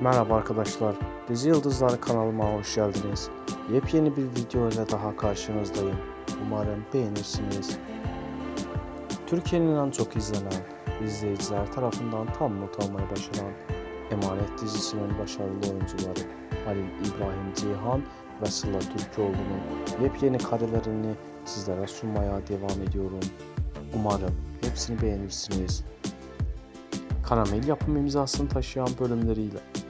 Merhaba arkadaşlar, Dizi Yıldızları kanalıma hoş geldiniz. Yepyeni bir video ile daha karşınızdayım. Umarım beğenirsiniz. Türkiye'nin en çok izlenen, izleyiciler tarafından tam not almayı başaran Emanet dizisinin başarılı oyuncuları Halil İbrahim Ceyhan ve Sıla Türkoğlu'nun yepyeni karelerini sizlere sunmaya devam ediyorum. Umarım hepsini beğenirsiniz. Karamel yapım imzasını taşıyan bölümleriyle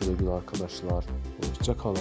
Güle güle arkadaşlar. Hoşçakalın.